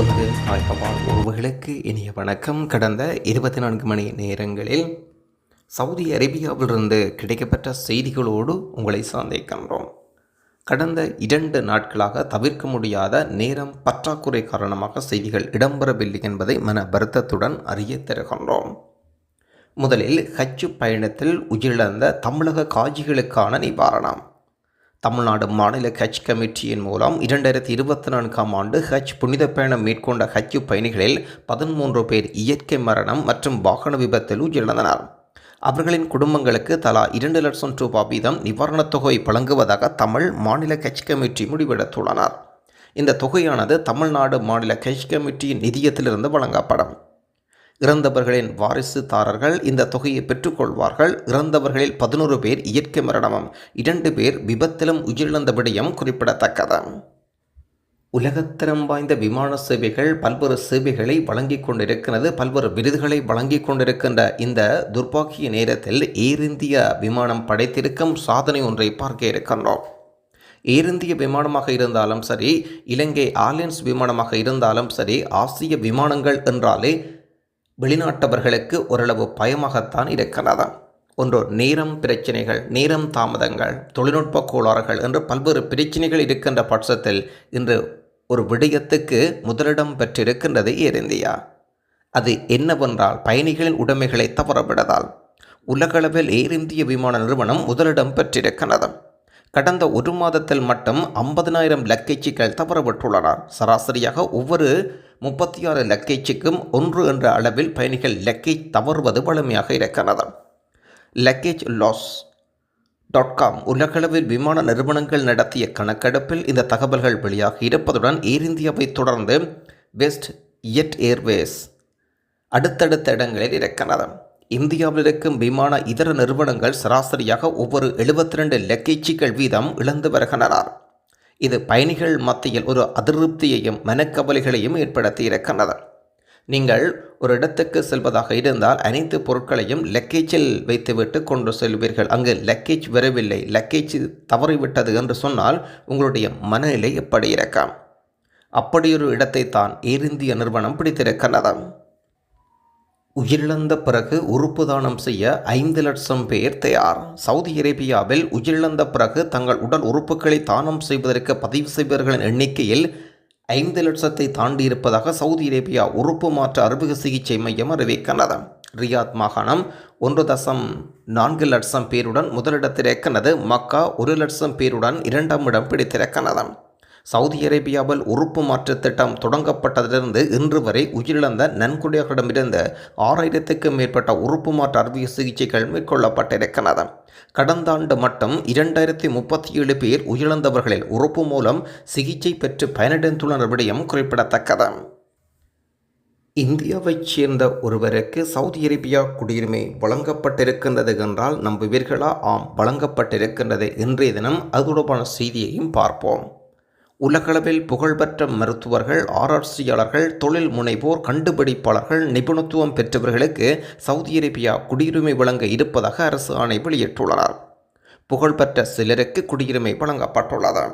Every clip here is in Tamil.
எமது தாய்கவால் உறவுகளுக்கு இனிய வணக்கம். கடந்த இருபத்தி நான்கு மணி நேரங்களில் சவுதி அரேபியாவிலிருந்து கிடைக்கப்பெற்ற செய்திகளோடு உங்களை சந்திக்கின்றோம். கடந்த இரண்டு நாட்களாக தவிர்க்க முடியாத நேரம் பற்றாக்குறை காரணமாக செய்திகள் இடம்பெறவில்லை என்பதை மன வருத்தத்துடன் அறிய தருகின்றோம். முதலில் ஹஜ் பயணத்தில் உயிரிழந்த தமிழக காஜிகளுக்கான நிவாரணம். தமிழ்நாடு மாநில ஹஜ் கமிட்டியின் மூலம் இரண்டாயிரத்தி இருபத்தி நான்காம் ஆண்டு ஹஜ் புனித பயணம் மேற்கொண்ட ஹஜ் பயணிகளில் பதிமூன்று பேர் இயற்கை மரணம் மற்றும் வாகன விபத்தில் உயிரிழந்தனர். அவர்களின் குடும்பங்களுக்கு தலா இரண்டு லட்சம் ரூபாய் வீதம் நிவாரணத் தொகை வழங்குவதாக தமிழ் மாநில ஹஜ் கமிட்டி முடிவெடுத்துள்ளனர். இந்த தொகையானது தமிழ்நாடு மாநில ஹஜ் கமிட்டியின் நிதியத்திலிருந்து வழங்கப்படும். இறந்தவர்களின் வாரிசுதாரர்கள் இந்த தொகையை பெற்றுக்கொள்வார்கள். இறந்தவர்களில் பதினோரு பேர் இயற்கை மரணமும் இரண்டு பேர் விபத்திலும் உயிரிழந்த விடயம் குறிப்பிடத்தக்கது. உலகத்தரம் வாய்ந்த விமான சேவைகள் பல்வேறு சேவைகளை வழங்கிக் கொண்டிருக்கிறது. பல்வேறு விருதுகளை வழங்கிக் கொண்டிருக்கின்ற இந்த துர்பாக்கிய நேரத்தில் ஏர் இந்தியா விமானம் படைத்திருக்கும் சாதனை ஒன்றை பார்க்க இருக்கின்றோம். ஏர் இந்திய விமானமாக இருந்தாலும் சரி இலங்கை ஆலியன்ஸ் விமானமாக இருந்தாலும் சரி ஆசிய விமானங்கள் என்றாலே வெளிநாட்டவர்களுக்கு ஓரளவு பயமாகத்தான் இருக்கிறது. ஒன்று நேரம் பிரச்சனைகள் நேரம் தாமதங்கள் தொழில்நுட்ப கோளாறுகள் என்று பல்வேறு பிரச்சனைகள் இருக்கின்ற பட்சத்தில் இன்று ஒரு விடயத்துக்கு முதலிடம் பெற்றிருக்கின்றது ஏர் இந்தியா. அது என்னவென்றால் பயணிகளின் உடைமைகளை தவறவிடதால் உலகளவில் ஏர் இந்திய விமான நிறுவனம் முதலிடம் பெற்றிருக்கிறது கடந்த ஒரு மாதத்தில் மட்டும் ஐம்பதனாயிரம் லக்கேஜிகள் தவறப்பட்டுள்ளனர் சராசரியாக ஒவ்வொரு முப்பத்தி ஆறு லக்கேஜுக்கும் ஒன்று என்ற அளவில் பயணிகள் லக்கேஜ் தவறுவது வலிமையாக இருக்கிறது. லக்கேஜ் லாஸ் டாட் காம் உலகளவில் விமான நிறுவனங்கள் நடத்திய கணக்கெடுப்பில் இந்த தகவல்கள் வெளியாகி இருப்பதுடன் ஏர் இந்தியாவை தொடர்ந்து வெஸ்ட் எட் ஏர்வேஸ் அடுத்தடுத்த இடங்களில் இருக்கிறது. இந்தியாவில் இருக்கும் விமான இதர நிறுவனங்கள் சராசரியாக ஒவ்வொரு எழுபத்தி ரெண்டு லக்கேஜிகள் வீதம் இழந்து வருகின்றனர். இது பயணிகள் மத்தியில் ஒரு அதிருப்தியையும் மனக்கவலைகளையும் ஏற்படுத்தி இருக்கின்றது நீங்கள் ஒரு இடத்துக்கு செல்வதாக இருந்தால் அனைத்து பொருட்களையும் லக்கேஜில் வைத்துவிட்டு கொண்டு செல்வீர்கள். அங்கு லக்கேஜ் வரவில்லை. லக்கேஜ் தவறிவிட்டது என்று சொன்னால் உங்களுடைய மனநிலை எப்படி இருக்கும்? அப்படியொரு இடத்தை தான் ஏர் இந்திய நிறுவனம் பிடித்திருக்கின்றது. உயிரிழந்த பிறகு உறுப்பு தானம் செய்ய ஐந்து லட்சம் பேர் தயார். சவுதி அரேபியாவில் உயிரிழந்த பிறகு தங்கள் உடல் உறுப்புகளை தானம் செய்வதற்கு பதிவு செய்பவர்களின் எண்ணிக்கையில் ஐந்து லட்சத்தை தாண்டி இருப்பதாக சவுதி அரேபியா உறுப்பு மாற்ற அறுவை சிகிச்சை மையம் அறிவிக்கிறது ரியாத் மாகாணம் ஒன்று தசம் நான்கு லட்சம் பேருடன் முதலிடத்திற்கனது மக்கா ஒரு லட்சம் பேருடன் இரண்டாம் இடம் பிடித்திருக்கிறது சவுதி அரேபியாவில் உறுப்பு மாற்று திட்டம் தொடங்கப்பட்டதிலிருந்து இன்று வரை உயிரிழந்த நன்கொடைகளிடமிருந்து ஆறாயிரத்துக்கும் மேற்பட்ட உறுப்பு மாற்று அறுவை சிகிச்சைகள் மேற்கொள்ளப்பட்டிருக்கிறது கடந்த ஆண்டு மட்டும் இரண்டாயிரத்தி முப்பத்தி ஏழு பேர் உயிரிழந்தவர்களில் உறுப்பு மூலம் சிகிச்சை பெற்று பயனடைந்துள்ளனர் விடயம் குறிப்பிடத்தக்கது. இந்தியாவைச் சேர்ந்த ஒருவருக்கு சவுதி அரேபியா குடியுரிமை வழங்கப்பட்டிருக்கின்றது என்றால் நம்புவீர்களா? ஆம் வழங்கப்பட்டிருக்கின்றது. இன்றைய தினம் அது தொடர்பான செய்தியையும் பார்ப்போம். உலகளவில் புகழ்பெற்ற மருத்துவர்கள் ஆராய்ச்சியாளர்கள் தொழில் முனைவோர் கண்டுபிடிப்பாளர்கள் நிபுணத்துவம் பெற்றவர்களுக்கு சவுதி அரேபியா குடியுரிமை வழங்க இருப்பதாக அரசு ஆணை வெளியிட்டுள்ளனர். புகழ்பெற்ற சிலருக்கு குடியுரிமை வழங்கப்பட்டுள்ளது.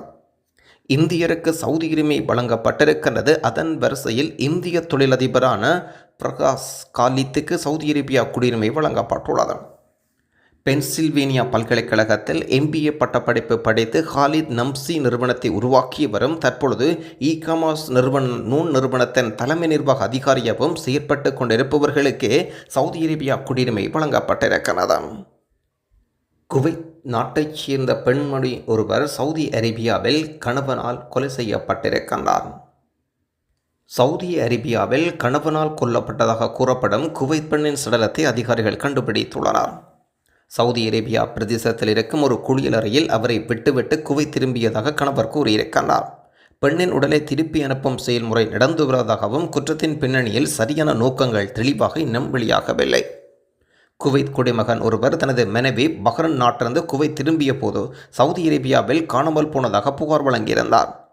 இந்தியருக்கு சவுதி உரிமை வழங்கப்பட்டிருக்கின்றது. அதன் வரிசையில் இந்திய தொழிலதிபரான பிரகாஷ் காலித்துக்கு சவுதி அரேபியா குடியுரிமை வழங்கப்பட்டுள்ளது. பென்சில்வேனியா பல்கலைக்கழகத்தில் எம்பிஏ பட்டப்படிப்பு படித்து ஹாலித் நம்சி நிறுவனத்தை உருவாக்கி வரும் தற்பொழுது இ காமர்ஸ் நிறுவன நூன் நிறுவனத்தின் தலைமை நிர்வாக அதிகாரியாகவும் செயற்பட்டு கொண்டிருப்பவர்களுக்கு சவுதி அரேபியா குடியுரிமை வழங்கப்பட்டிருக்கிறது. குவைத் நாட்டைச் சேர்ந்த பெண்மணி ஒருவர் சவுதி அரேபியாவில் கணவனால் கொலை செய்யப்பட்டிருக்கின்றார். சவுதி அரேபியாவில் கணவனால் கொல்லப்பட்டதாக கூறப்படும் குவைத் பெண்ணின் சடலத்தை அதிகாரிகள் கண்டுபிடித்துள்ளனர். சவுதி அரேபியா பிரதேசத்தில் இருக்கும் ஒரு குளியலறையில் அவரை விட்டுவிட்டு குவை திரும்பியதாக கணவர் கூறியிருக்கிறார். பெண்ணின் உடலை திருப்பி அனுப்பும் செயல்முறை நடந்து வருவதாகவும் குற்றத்தின் பின்னணியில் சரியான நோக்கங்கள் தெளிவாக இன்னும் வெளியாகவில்லை. குவைத் குடிமகன் ஒருவர் தனது மனைவி பஹ்ரன் நாட்டிலிருந்து குவைத் திரும்பிய போது சவுதி அரேபியாவில் காணாமல் போனதாக புகார் வழங்கியிருந்தார்.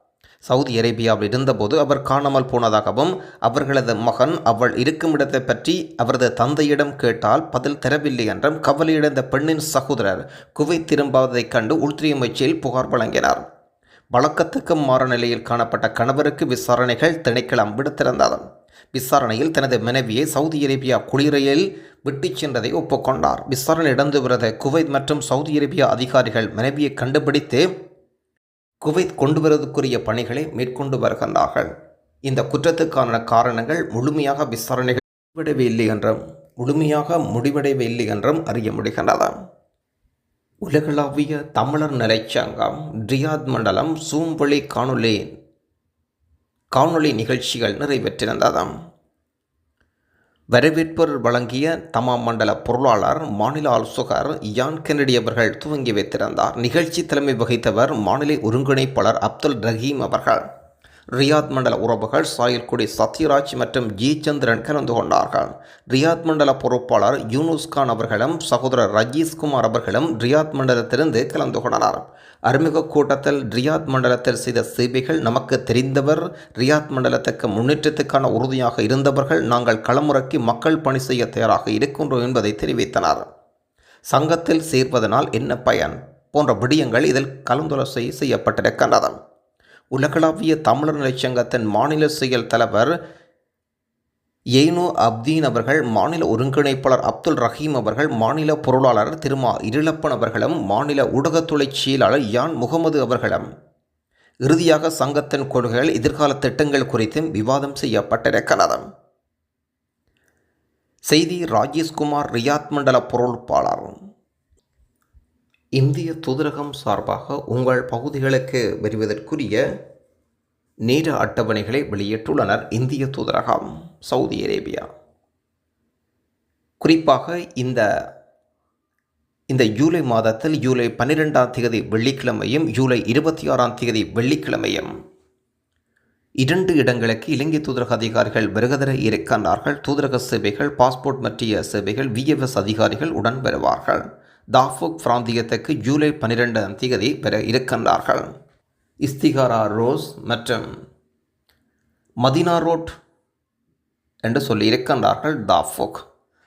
சவுதி அரேபியாவில் இருந்தபோது அவர் காணாமல் போனதாகவும் அவர்களது மகன் அவள் இருக்குமிடத்தை பற்றி அவரது தந்தையிடம் கேட்டால் பதில் தரவில்லை என்றும் கவலையடைந்த பெண்ணின் சகோதரர் குவைத் திரும்பாததைக் கண்டு உள்துறை அமைச்சில் புகார் வழங்கினார். வழக்கத்துக்கு மாற நிலையில் காணப்பட்ட கணவருக்கு விசாரணைகள் திணைக்களம் விடுத்திருந்தது. விசாரணையில் தனது மனைவியை சவுதி அரேபியா குளிரையில் விட்டுச் சென்றதை ஒப்புக்கொண்டார். விசாரணை இடந்து வருத குவைத் மற்றும் சவுதி அரேபியா அதிகாரிகள் மனைவியை கண்டுபிடித்து குவைத் கொண்டு வருவதற்குரிய பணிகளை மேற்கொண்டு வருகின்றார்கள். இந்த குற்றத்துக்கான காரணங்கள் முழுமையாக விசாரணைகள் முடிவடையவில்லை என்றும் முழுமையாக முடிவடையவில்லை என்றும் அறிய முடிகின்றது. உலகளாவிய தமிழர் நிலைச்சங்கம் ரியாத் மண்டலம் சூம் காணொலி காணொளி காணொளி நிகழ்ச்சிகள் நிறைவேற்றிருந்ததாம் வரவேற்பு வழங்கிய தமாம் மண்டல பொருளாளர் மாநில ஆலோசகர் யான் கென்னடி அவர்கள் துவங்கி வைத்திருந்தார். நிகழ்ச்சி தலைமை வகித்தவர் மாநில ஒருங்கிணைப்பாளர் அப்துல் ரஹீம் அவர்கள். ரியாத் மண்டல உறவுகள் சாயல்குடி சத்யராஜ் மற்றும் ஜி சந்திரன் கலந்து கொண்டார்கள். ரியாத் மண்டல பொறுப்பாளர் யூனுஸ்கான் அவர்களும் சகோதரர் ரஜீஷ்குமார் அவர்களும் ரியாத் மண்டலத்திலிருந்து கலந்து கொண்டனர். அறிமுக கூட்டத்தில் ரியாத் மண்டலத்தில் செய்த சேவைகள் நமக்கு தெரிந்தவர் ரியாத் மண்டலத்துக்கு முன்னேற்றத்துக்கான உறுதியாக இருந்தவர்கள் நாங்கள் களமுறக்கி மக்கள் பணி செய்ய தயாராக இருக்கின்றோம் என்பதை தெரிவித்தனர். சங்கத்தில் சேர்வதனால் என்ன பயன்? போன்ற விடயங்கள் இதில் கலந்துரைசை செய்யப்பட்டிருக்கின்றது உலகளாவிய தமிழர் நிலைச்சங்கத்தின் மாநில செயல் தலைவர் ஏனோ அப்தீன் அவர்கள் மாநில ஒருங்கிணைப்பாளர் அப்துல் ரஹீம் அவர்கள் மாநில பொருளாளர் திருமா இருளப்பன் அவர்களும் மாநில ஊடகத்துறை செயலாளர் யான் முகமது அவர்களும். இறுதியாக சங்கத்தின் கொள்கைகள் எதிர்கால திட்டங்கள் குறித்தும் விவாதம் செய்யப்பட்டிருக்கிறது. செய்தி ராஜேஷ்குமார் ரியாத் மண்டல பொருள்பாளர் இந்திய தூதரகம் சார்பாக உங்கள் பகுதிகளுக்கு வருவதற்குரிய நேர அட்டவணைகளை வெளியிட்டுள்ளனர் இந்திய தூதரகம் சவுதி அரேபியா. குறிப்பாக இந்த இந்த ஜூலை மாதத்தில் ஜூலை பன்னிரெண்டாம் தேதி வெள்ளிக்கிழமையும் ஜூலை இருபத்தி ஆறாம் தேதி வெள்ளிக்கிழமையும் இரண்டு இடங்களுக்கு இலங்கை தூதரக அதிகாரிகள் வருகதர இருக்கின்றார்கள். தூதரக சேவைகள் பாஸ்போர்ட் மற்றிய சேவைகள் விஎஃப்எஸ் அதிகாரிகள் உடன் வருவார்கள். தாஃபுக் பிராந்தியத்துக்கு ஜூலை பன்னிரெண்டாம் தேதி பெற இருக்கின்றார்கள். இஸ்திகாரா ரோஸ் மற்றும் மதினா ரோட் என்று சொல்லியிருக்கின்றார்கள் தாஃபுக்.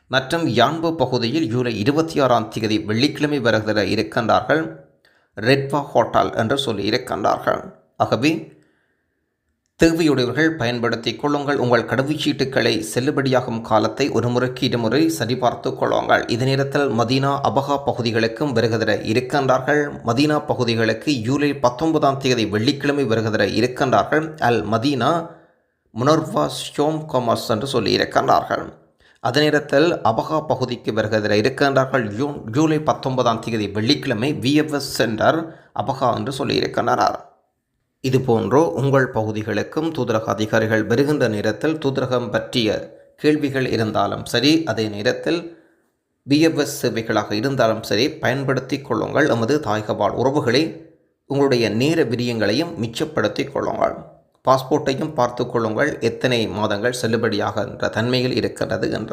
மற்றும் யான்பு பகுதியில் ஜூலை இருபத்தி ஆறாம் தேதி வெள்ளிக்கிழமை வருகிற இருக்கின்றார்கள். ரெட்வா ஹோட்டல் என்று சொல்லியிருக்கின்றார்கள் ஆகவே தேவையுடையவர்கள் பயன்படுத்திக் கொள்ளுங்கள். உங்கள் கடவுச்சீட்டுகளை செல்லுபடியாகும் காலத்தை ஒரு முறைக்கு இருமுறை சரிபார்த்து கொள்ளுங்கள். இது நேரத்தில் மதீனா அபகா பகுதிகளுக்கும் வருகிற இருக்கின்றார்கள். மதீனா பகுதிகளுக்கு ஜூலை பத்தொன்பதாம் தேதி வெள்ளிக்கிழமை வருகிற இருக்கின்றார்கள். அல் மதீனா முனர்வா ஷோம் கொமர்ஸ் என்று சொல்லியிருக்கின்றார்கள் அதே நேரத்தில் அபகா பகுதிக்கு வருகிற இருக்கின்றார்கள். ஜூன் ஜூலை பத்தொன்பதாம் தேதி வெள்ளிக்கிழமை விஎஃப்எஸ் சென்டர் அபகா என்று சொல்லியிருக்கின்றனர் இதுபோன்றோ உங்கள் பகுதிகளுக்கும் தூதரக அதிகாரிகள் வருகின்ற நேரத்தில் தூதரகம் பற்றிய கேள்விகள் இருந்தாலும் சரி அதே நேரத்தில் பிஎஃப்எஸ் சேவைகளாக இருந்தாலும் சரி பயன்படுத்தி கொள்ளுங்கள். எமது தாய்கபால் உறவுகளை உங்களுடைய நேர விரியங்களையும் மிச்சப்படுத்தி கொள்ளுங்கள். பாஸ்போர்ட்டையும் பார்த்து கொள்ளுங்கள். எத்தனை மாதங்கள் செல்லுபடியாகின்ற தன்மையில் இருக்கிறது என்ற.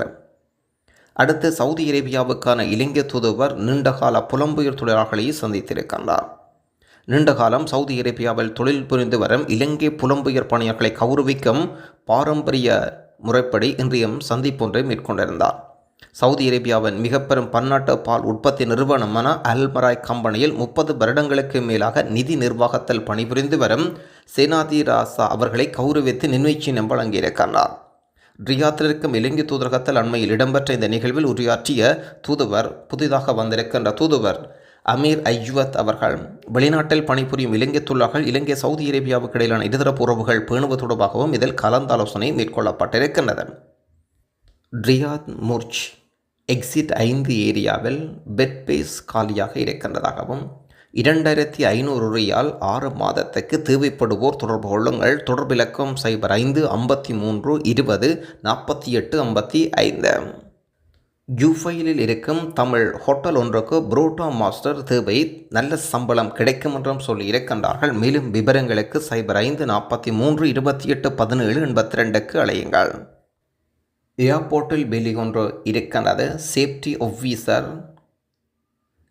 அடுத்து சவுதி அரேபியாவுக்கான இலங்கை தூதுவர் நீண்டகால புலம்புயர் தொழிலாளர்களை சந்தித்திருக்கின்றார். நீண்ட காலம் சவுதி அரேபியாவில் தொழில் புரிந்து வரும் இலங்கை புலம்பெயர் பணியாளர்களை கௌரவிக்கும் பாரம்பரிய முறைப்படி இன்றைய சந்திப்பொன்றை மேற்கொண்டிருந்தார். சவுதி அரேபியாவின் மிக பெரும் பன்னாட்டு பால் உற்பத்தி நிறுவனமான அல்மராய் கம்பெனியில் முப்பது வருடங்களுக்கு மேலாக நிதி நிர்வாகத்தில் பணிபுரிந்து வரும் சேனாதி ராசா அவர்களை கௌரவித்து நினைவுச்சின்னம் வழங்கியிருக்கிறார். ரியாத்திலிருக்கும் இலங்கை தூதரகத்தில் அண்மையில் இடம்பெற்ற இந்த நிகழ்வில் உரையாற்றிய தூதுவர் புதிதாக வந்திருக்கின்ற தூதுவர் அமீர் ஐஜுவத் அவர்கள். வெளிநாட்டில் பணிபுரியும் இலங்கை தொழிலாளர்கள் இலங்கை சவுதி அரேபியாவுக்கு இடையிலான இருதரப்பு உறவுகள் பேணுவது தொடர்பாகவும் இதில் கலந்தாலோசனை மேற்கொள்ளப்பட்டிருக்கின்றது. ரியாத் முர்ச் எக்ஸிட் ஐந்து ஏரியாவில் பெட் பேஸ் காலியாக இருக்கின்றதாகவும் இரண்டாயிரத்தி ஐநூறு ரியால் ஆறு மாதத்துக்கு தேவைப்படுவோர் தொடர்பு கொள்ளுங்கள். தொடர்பிலக்கம் சைபர் ஐந்து ஐம்பத்தி மூன்று இருபது நாற்பத்தி எட்டு ஐம்பத்தி ஐந்து. ஜூஃபைலில் இருக்கும் தமிழ் ஹோட்டல் ஒன்றுக்கு புரோட்டா மாஸ்டர் தேவை. நல்ல சம்பளம் கிடைக்கும் என்றும் சொல்லி இருக்கின்றார்கள். மேலும் விவரங்களுக்கு சைபர் ஐந்து நாற்பத்தி மூன்று இருபத்தி எட்டு பதினேழு எண்பத்தி ரெண்டுக்கு அழையுங்கள். ஏர்போர்ட்டில் வெளி ஒன்று இருக்கின்றது. சேஃப்டி ஆஃபீஸர்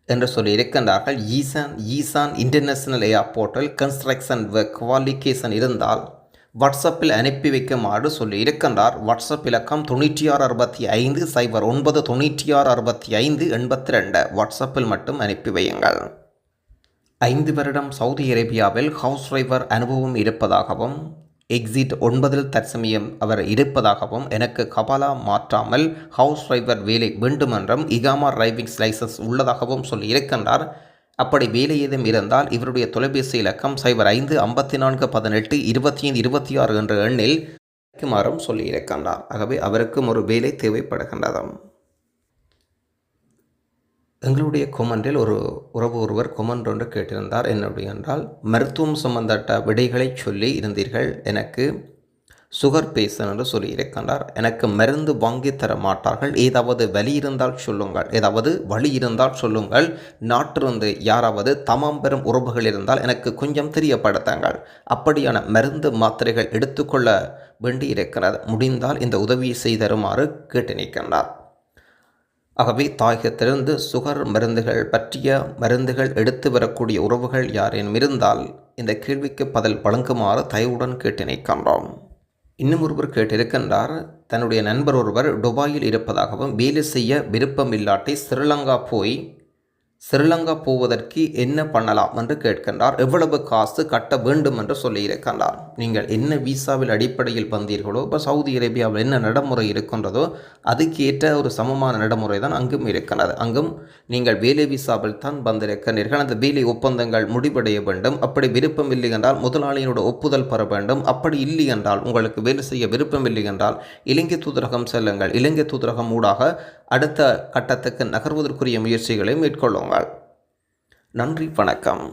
என்று சொல்லி இருக்கின்றார்கள். ஈசான் ஈசான் இன்டர்நேஷனல் ஏர்போர்ட்டில் கன்ஸ்ட்ரக்ஷன் ஒர்க் குவாலிஃபிகேஷன் இருந்தால் வாட்ஸ்அப்பில் அனுப்பி வைக்குமாறு சொல்லி இருக்கின்றார். வாட்ஸ்அப் இலக்கம் தொண்ணூற்றி ஆறு அறுபத்தி ஐந்து சைபர் ஒன்பது தொண்ணூற்றி ஆறு அறுபத்தி ஐந்து எண்பத்தி ரெண்டு வாட்ஸ்அப்பில் மட்டும் அனுப்பி வையுங்கள். ஐந்து வருடம் சவுதி அரேபியாவில் ஹவுஸ் டிரைவர் அனுபவம் இருப்பதாகவும் எக்ஸிட் ஒன்பதில் தற்சமயம் அவர் இருப்பதாகவும் எனக்கு கபாலா மாற்றாமல் ஹவுஸ் டிரைவர் வேலை வேண்டுமென்றும் இகாமா டிரைவிங் லைசன்ஸ் உள்ளதாகவும் சொல்லியிருக்கின்றார் அப்படி வேலை ஏதும் இருந்தால் இவருடைய தொலைபேசி இலக்கம் சைபர் ஐந்து ஐம்பத்தி நான்கு பதினெட்டு இருபத்தி ஐந்து இருபத்தி ஆறு என்ற எண்ணில் அழைக்குமாறும் சொல்லியிருக்கின்றார் ஆகவே அவருக்கும் ஒரு வேலை தேவைப்படுகின்றதாம். எங்களுடைய கொமன்றில் ஒரு உறவு ஒருவர் கொமன் ஒன்று கேட்டிருந்தார். என்னுடைய என்றால் மருத்துவம் சம்பந்தப்பட்ட விடைகளை சொல்லி இருந்தீர்கள். எனக்கு சுகர் பேஷன் என்று சொல்லியிருக்கின்றார் எனக்கு மருந்து வாங்கி தர மாட்டார்கள். ஏதாவது வலி இருந்தால் சொல்லுங்கள். ஏதாவது வழி இருந்தால் சொல்லுங்கள். நாட்டிலிருந்து யாராவது தமாம் பெறும் உறவுகள் இருந்தால் எனக்கு கொஞ்சம் தெரியப்படுத்துங்கள். அப்படியான மருந்து மாத்திரைகள் எடுத்துக்கொள்ள வேண்டியிருக்கிறது முடிந்தால் இந்த உதவியை செய்தருமாறு கேட்டு நிற்கின்றார். ஆகவே தாயகத்திலிருந்து சுகர் மருந்துகள் பற்றிய மருந்துகள் எடுத்து வரக்கூடிய உறவுகள் யாரேனும் இருந்தால் இந்த கேள்விக்கு பதில் வழங்குமாறு தயவுடன் கேட்டு நிற்கின்றோம். இன்னும் ஒருவர் கேட்டிருக்கின்றார் தன்னுடைய நண்பர் ஒருவர் துபாயில் இருப்பதாகவும் வேலை செய்ய விருப்பமில்லாட்டை ஸ்ரீலங்கா போய் ஸ்ரீலங்கா போவதற்கு என்ன பண்ணலாம் என்று கேட்கின்றார். எவ்வளவு காசு கட்ட வேண்டும் என்று சொல்லியிருக்கின்றார் நீங்கள் என்ன விசாவில் அடிப்படையில் வந்தீர்களோ இப்போ சவுதி அரேபியாவில் என்ன நடைமுறை இருக்கின்றதோ அதுக்கேற்ற ஒரு சமமான நடைமுறை தான் அங்கும் இருக்கிறது அங்கும் நீங்கள் வேலை விசாவில் தான் வந்திருக்கின்றீர்கள். அந்த வேலை ஒப்பந்தங்கள் முடிவடைய வேண்டும். அப்படி விருப்பம் இல்லை என்றால் முதலாளியினோட ஒப்புதல் பெற வேண்டும். அப்படி இல்லை என்றால் உங்களுக்கு வேலை செய்ய விருப்பம் இல்லை என்றால் இலங்கை தூதரகம் செல்லுங்கள். இலங்கை தூதரகம் ஊடாக அடுத்த கட்டத்துக்கு நகர்வதற்குரிய முயற்சிகளை மேற்கொள்ளுங்கள். நன்றி வணக்கம்.